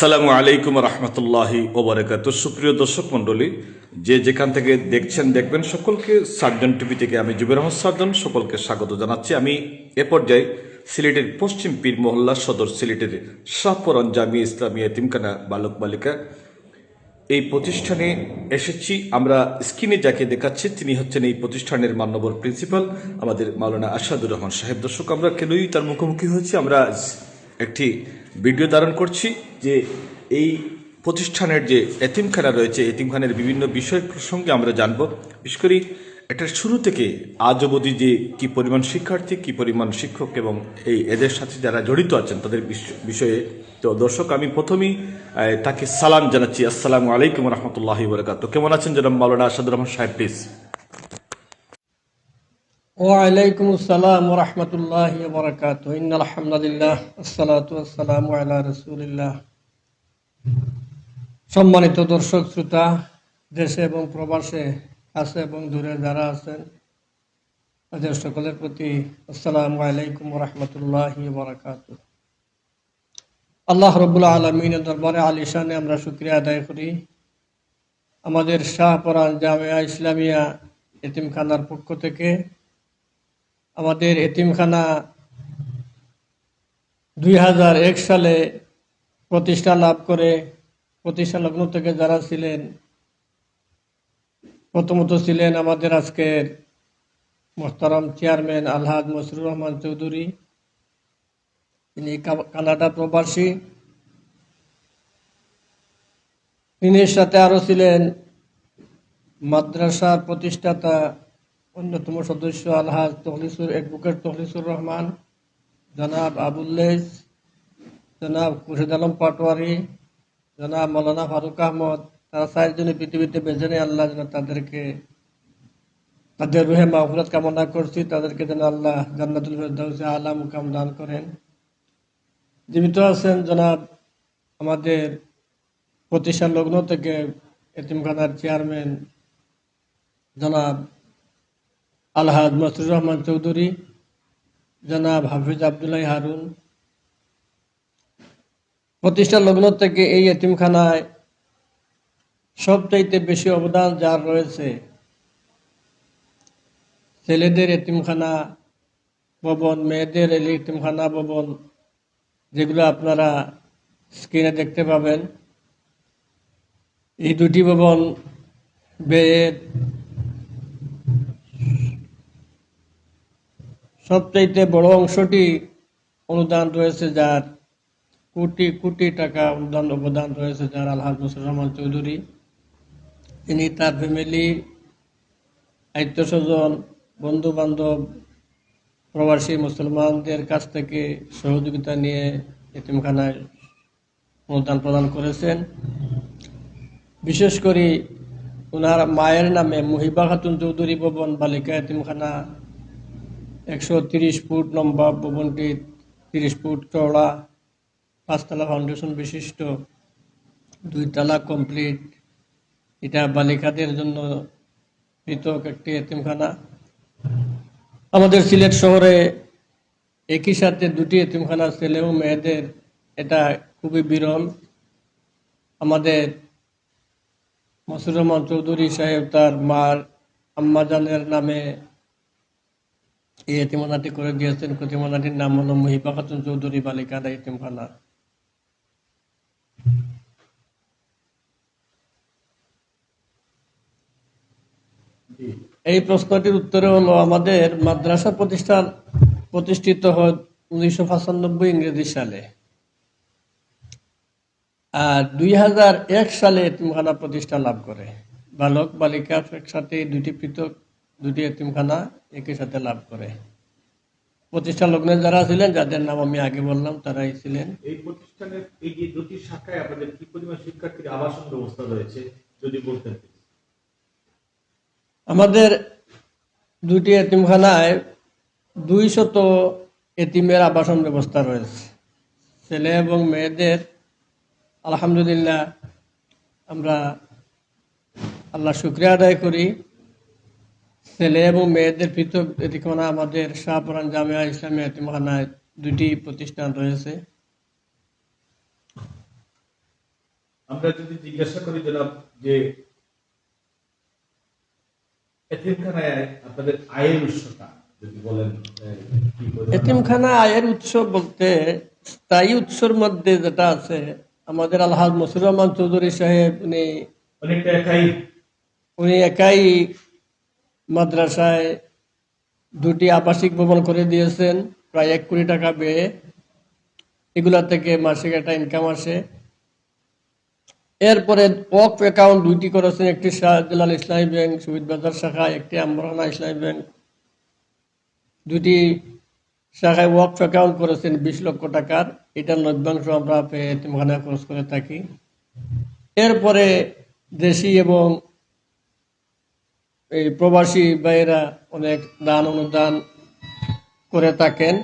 আসসালামু আলাইকুম রহমতুল্লাহি ওবরাকাত সুপ্রিয় দর্শক মণ্ডলী, যে যেখান থেকে দেখছেন, দেখবেন সকলকে সার্জন টিভি থেকে আমি জুবের আহমদ সার্জন সকলকে স্বাগত জানাচ্ছি। আমি এ পর্যায়ে সিলেটের পশ্চিম পীর মহল্লা সদর সিলেটের শাহপরন জামিয়া ইসলামী এতিমখানা বালক বালিকা। এই প্রতিষ্ঠানে এসেছি। আমরা স্ক্রিনে যাকে দেখাচ্ছি, তিনি হচ্ছেন এই প্রতিষ্ঠানের মান্যবর প্রিন্সিপাল, আমাদের মাওলানা আসাদুর রহমান সাহেব। দর্শক, আমরা কেনই তার মুখোমুখি হয়েছি? আমরা একটি ভিডিও ধারণ করছি যে এই প্রতিষ্ঠানের যে এতিমখানা রয়েছে, এতিমখানের বিভিন্ন বিষয় প্রসঙ্গে আমরা জানব। বিশেষ করে এটার শুরু থেকে আজ অবধি যে কি পরিমাণ শিক্ষার্থী, কি পরিমাণ শিক্ষক এবং এই এদের সাথে যারা জড়িত আছেন তাদের বিষয়ে তো দর্শক, আমি প্রথমেই তাকে সালাম জানাচ্ছি। আসসালামু আলাইকুম রহমতুল্লাহ বরকাত কেমন আছেন জনাব মাওলানা আসাদুর রহমান সাহেব, প্লিজ? ওয়ালাইকুম আসসালাম রহমতুল্লাহ বরকাত আলহামদুলিল্লাহ আসসালাতু আসসালামু আলা রাসূলিল্লাহ। সম্মানিত দর্শক, শ্রোতা, দেশে এবং প্রবাসে আছে এবং দূরে যারা আছেন, তাদের সকলের প্রতি আসসালামু আলাইকুম রহমতুল্লাহ বরকাত আল্লাহ রবুল্লা আলমিনের দরবারে আলিশানে আমরা শুক্রিয়া আদায় করি। আমাদের শাহপরান জামিয়া ইসলামিয়া এতিমখানার পক্ষ থেকে আমাদের এতিমখানা দুই এক সালে প্রতিষ্ঠা লাভ করে, প্রতিষ্ঠা লগ্ন থেকে যারা ছিলেন, প্রথমত ছিলেন আমাদের আজকের মোহতারাম চেয়ারম্যান আলহাদ মসরুর রহমান চৌধুরী। তিনি কানাডা প্রবাসী। তিনি সাথে আরও ছিলেন মাদ্রাসার প্রতিষ্ঠাতা অন্যতম সদস্য আলহাজ তহলিসুর অ্যাডভোকেট তহলিসুর রহমান, জনাব আবুল্লেস জনাব খুরশেদ আলম পাটোয়ারি, জনাব মৌলানা ফারুক আহমদ, তারা চারজনে পৃথিবীতে বেঁচে নেই। আল্লাহ যেন তাদেরকে, তাদের রুহে মাহফুরাত কামনা করছি। তাদেরকে যেন আল্লাহ জান্নাতুল ফেরদাউসে আলা মুকাম দান করেন। জীবিত আছেন জনাব আমাদের প্রতিষ্ঠান লগ্ন থেকে এতিমখানার চেয়ারম্যান জনাব আলহাদ মসরুর রহমান চৌধুরী, জনাব হাফিজ আবদুল্লাহ হারুন। প্রতিষ্ঠা লগ্ন থেকে এই এতিমখানায় সবচাইতে বেশি অবদান যার রয়েছে, ছেলেদের এতিমখানা, ভবন, মেয়েদের এতিমখানা, ভবন, যেগুলো আপনারা স্ক্রিনে দেখতে পাবেন। এই দুটি ভবন ব্যয়ের সবচাইতে বড় অংশটি অনুদান রয়েছে যার কোটি কোটি টাকা অনুদান অবদান রয়েছে যার আলহাজ মুসুর রহমান চৌধুরী। তিনি তার ফ্যামিলি আত্মীয় স্বজন বন্ধু বান্ধব প্রবাসী মুসলমানদের কাছ থেকে সহযোগিতা নিয়ে এতিমখানায় অনুদান প্রদান করেছেন। বিশেষ করে ওনার মায়ের নামে মহিবা খাতুন চৌধুরী ভবন, বালিকা এতিমখানা একশো তিরিশ ফুট লম্বা ভবনটি তিরিশ ফুট চওড়া, পাঁচতলা ফাউন্ডেশন বিশিষ্ট দুই তলা কমপ্লিট এটা বালিকাদের জন্য পৃথক একটি এতিমখানা। আমাদের সিলেট শহরে একই সাথে দুটি এতিমখানা, ছেলে ও মেয়েদের। এটা খুবই বিরল। আমাদের মসুর রহমান চৌধুরী সাহেব তার মার আম্মাজানের নামে এই এতিমখানাটি করে দিয়েছেন। প্রতিমানাটির নাম হলো মহিবা খাতুন চৌধুরী বালিকা এতিমখানা এই প্রশ্নটির উত্তরে হলো, আমাদের মাদ্রাসা প্রতিষ্ঠান প্রতিষ্ঠিত হয় উনিশশো পঁচানব্বই ইংরেজি সালে। আর দুই হাজার এক সালে এতিমখানা প্রতিষ্ঠা লাভ করে। বালক, বালিকা একসাথে দুটি পৃথক দুটি এতিমখানা একই সাথে লাভ করে। প্রতিষ্ঠা লগ্নে যারা ছিলেন যাদের নাম আমি আগে বললাম তারাই ছিলেন। এই প্রতিষ্ঠানের এই যে দুটি শাখায় আপনাদের কি পরিমাণ শিক্ষার্থীর আবাসন ব্যবস্থা রয়েছে যদি বলতেন আমাদের দুটি এতিমখানায় দুই শত এতিমের আবাসন ব্যবস্থা রয়েছে। ছেলে এবং মেয়েদের আলহামদুলিল্লাহ আমরা আল্লাহ শুক্রিয়া আদায় করি। ছেলে এবং মেয়েদের পৃথক এতিমখানা আমাদের শাহপুরান জামিয়া ইসলামিয়া এতিমখানায় দুটি প্রতিষ্ঠান রয়েছে আমরা যদি জিজ্ঞাসা করি জনাব যে এতিমখানায় আপনাদের আয়ের উৎসটা যদি বলেন আহ, কি পরিমাণ? এতিমখানা আয়ের উৎস বলতে স্থায়ী উৎসর মধ্যে যেটা আছে আমাদের আলহাজ মসুর রহমান চৌধুরী সাহেব উনি অনেকটা একাই উনি একাই মাদ্রাসায় দুটি আবাসিক ভবন করে দিয়েছেন, প্রায় এক কোটি টাকা ব্যয়ে। এগুলা থেকে মাসিক একটা ইনকাম আসে। এরপরে ওয়াক অ্যাকাউন্ট দুইটি করেছেন, একটি শাহজালাল ইসলামী ব্যাংক সুবিধ বাজার শাখা, একটি আমরানা ইসলামী ব্যাংক। দুটি শাখায় ওয়াক অ্যাকাউন্ট করেছেন বিশ লক্ষ টাকার। এটার লভ্যাংশ আমরা এতিমখানায় খরচ করে থাকি। এরপরে দেশি এবং এই প্রবাসী ভাইয়েরা অনেক দান অনুদান করে থাকেন।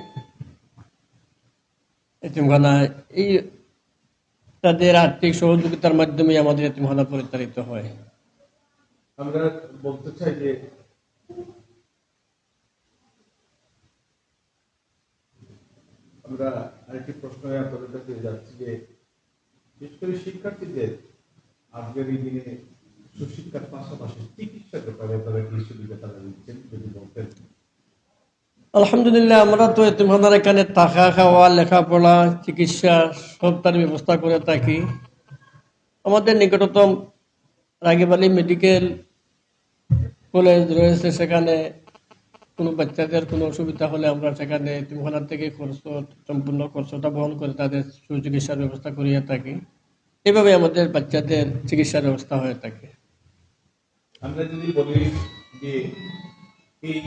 এতিমখানায় এই তাদের আর্থিক সহযোগিতার মাধ্যমে আমাদের এতিমখানা পরিচালিত হয়। আমরা বলতে চাই যে আমরা আরেকটি প্রশ্ন আপনাদের কাছে যাচ্ছি যে বিশেষ করে শিক্ষার্থীদের আজকের এই দিনে সুশিক্ষার পাশাপাশি চিকিৎসার ব্যাপারে আপনারা কি সুবিধা তারা দিচ্ছেন যদি বলতেন। আলহামদুলিল্লাহ, আমরা তো এতিমখানার এখানে থাকা, খাওয়া, লেখাপড়া, চিকিৎসা সব তার ব্যবস্থা করে থাকি। আমাদের নিকটতম রাগিব আলী মেডিকেল কলেজ রয়েছে, সেখানে কোনো বাচ্চাদের কোনো অসুবিধা হলে আমরা সেখানে এতিমখানার থেকে খরচ সম্পূর্ণ খরচটা বহন করে তাদের সুচিকিৎসার ব্যবস্থা করিয়ে থাকি। এভাবে আমাদের বাচ্চাদের চিকিৎসার ব্যবস্থা হয়ে থাকে। আমরা যদি বলি যে এই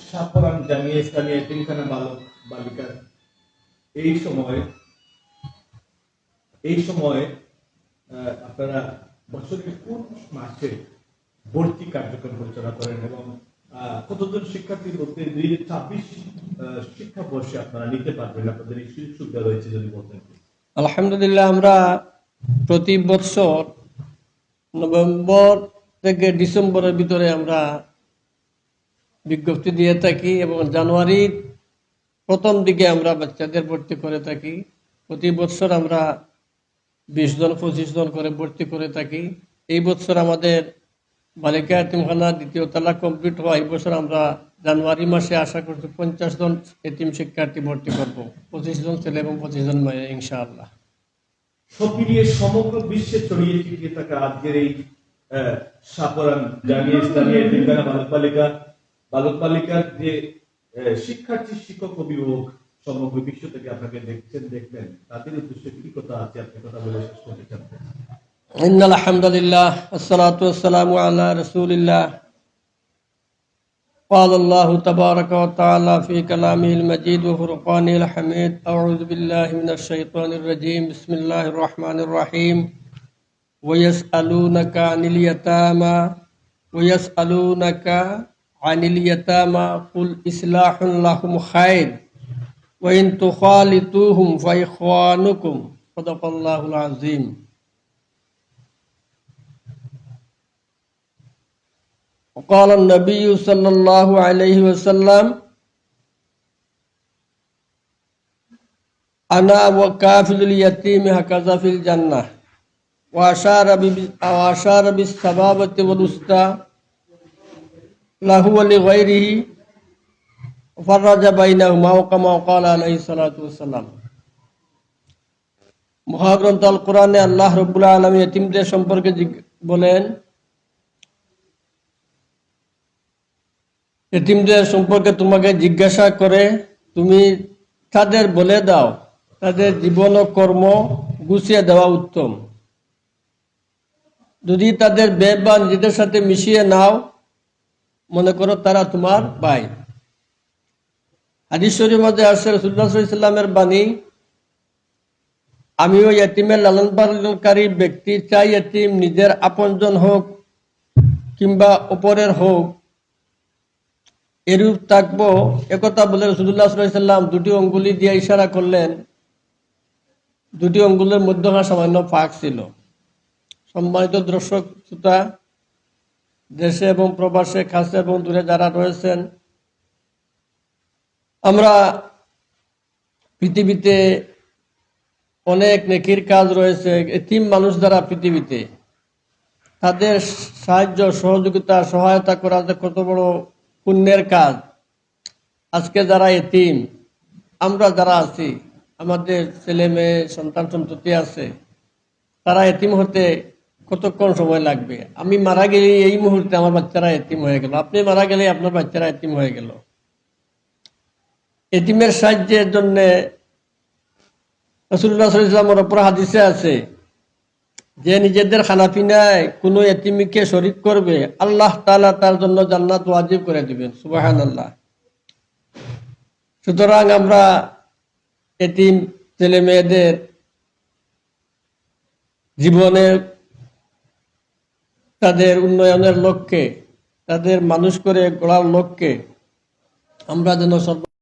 সাফরান জামিয়া ইসলামিয়া তিনখানা বালক বালিকার এই সময় এই সময় আপনারা বছরের কোন মাসে ভর্তি কার্যক্রম পরিচালনা করেন এবং কতজন শিক্ষার্থীর মধ্যে দুই ছাব্বিশ শিক্ষাবর্ষে আপনারা নিতে পারবেন? আপনাদের এই সুযোগ সুবিধা রয়েছে যদি বলতেন। আলহামদুলিল্লাহ, আমরা প্রতি বছর নভেম্বর থেকে ডিসেম্বরের ভিতরে আমরা বিজ্ঞপ্তি দিয়ে থাকি এবং জানুয়ারির প্রথম দিকে আমরা বাচ্চাদের ভর্তি করে থাকি। প্রতি বছর আমরা বিশ জন, পঁচিশ জন করে ভর্তি করে থাকি। এই বছর আমাদের বালিকা এতিমখানা দ্বিতীয় তালা কমপ্লিট হওয়া এই বছর আমরা জানুয়ারি মাসে আশা করছি পঞ্চাশ জন এতিম শিক্ষার্থী ভর্তি করব। পঁচিশ জন ছেলে এবং পঁচিশ জন মেয়ে, ইনশাআল্লাহ। সব মিলিয়ে সমগ্র বিশ্বে ছড়িয়ে ছিটিয়ে থাকা আজকের এই আহ, সাফরান জামিয়া ইসলামিয়া এতিমখানা বালক বালিকা বালক বালিকার যে আহ, শিক্ষার্থী শিক্ষক অভিভাবক সমগ্র বিশ্ব থেকে আপনাকে দেখছেন দেখবেন তাদের উদ্দেশ্যে কি কথা আছে আপনি কথা বলে শেষ করতে চান إن الحمد لله الصلاة والسلام على رسول الله قال الله تبارك وتعالى في كلامه المجيد وفرقانه الحميد أعوذ بالله من الشيطان الرجيم بسم الله الرحمن الرحيم ويسألونك عن اليتامى ويسألونك عن اليتامى قل إصلاح لهم خير وإن تخالطوهم فإخوانكم صدق الله العظيم وقال النبي صلى الله عليه وسلم أنا وكافل اليتيم هكذا في الجنة وأشار بب- وأشار بالسبابة والوسطى له ولغيره وفرج بينهما وكما قال عليه الصلاة والسلام মহাগ্রন্থ আল কোরআনে আল্লাহ রবুল্লা আলমী এতিমদের সম্পর্কে জিজ্ঞ- বলেন এতিমদের সম্পর্কে তোমাকে জিজ্ঞাসা করে তুমি তাদের বলে দাও তাদের জীবন ও কর্ম গুছিয়ে দেওয়া উত্তম যদি তাদের ব্যয় বা নিজেদের সাথে মিশিয়ে নাও, মনে করো তারা তোমার ভাই। হাদিশ্বরীর মধ্যে আসছে রসুল্লাহ বাণী, আমিও এতিমের লালন পালনকারী ব্যক্তি, চাই এতিম নিজের আপনজন হোক কিংবা অপরের হোক। এরূপ থাকব। একথা বলে রসুল্লাহ সাল্লাম দুটি অঙ্গুলি দিয়ে ইশারা করলেন। দুটি অঙ্গুলের মধ্যখানে সামান্য ফাঁক ছিল। সম্মানিত দর্শক, শ্রোতা, দেশে এবং প্রবাসে, কাছে এবং দূরে যারা রয়েছেন, আমরা পৃথিবীতে অনেক নেকির কাজ রয়েছে। এতিম মানুষ দ্বারা পৃথিবীতে, তাদের সাহায্য, সহযোগিতা, সহায়তা করা কত বড় পুণ্যের কাজ। আজকে যারা এতিম আমরা যারা আছি, আমাদের ছেলে মেয়ে সন্তান সন্ততি আছে, তারা এতিম হতে কতক্ষণ সময় লাগবে? আমি মারা গেলে এই মুহূর্তে আমার বাচ্চারা এতিম হয়ে গেল। আপনি মারা গেলে আপনার বাচ্চারা এতিম হয়ে গেল। এতিমের সাহায্যের জন্য রসুল্লাহ ওপর হাদিসে আছে, যে নিজেদের খানাপিনায় কোনো এতিমিকে শরিক করবে, আল্লাহ তাআলা তার জন্য জান্নাত ওয়াজিব করে দিবেন। সুবাহান আল্লাহ সুতরাং আমরা এতিম ছেলে মেয়েদের জীবনের তাদের উন্নয়নের লক্ষ্যে তাদের মানুষ করে গড়ার লক্ষ্যে আমরা যেন সর্ব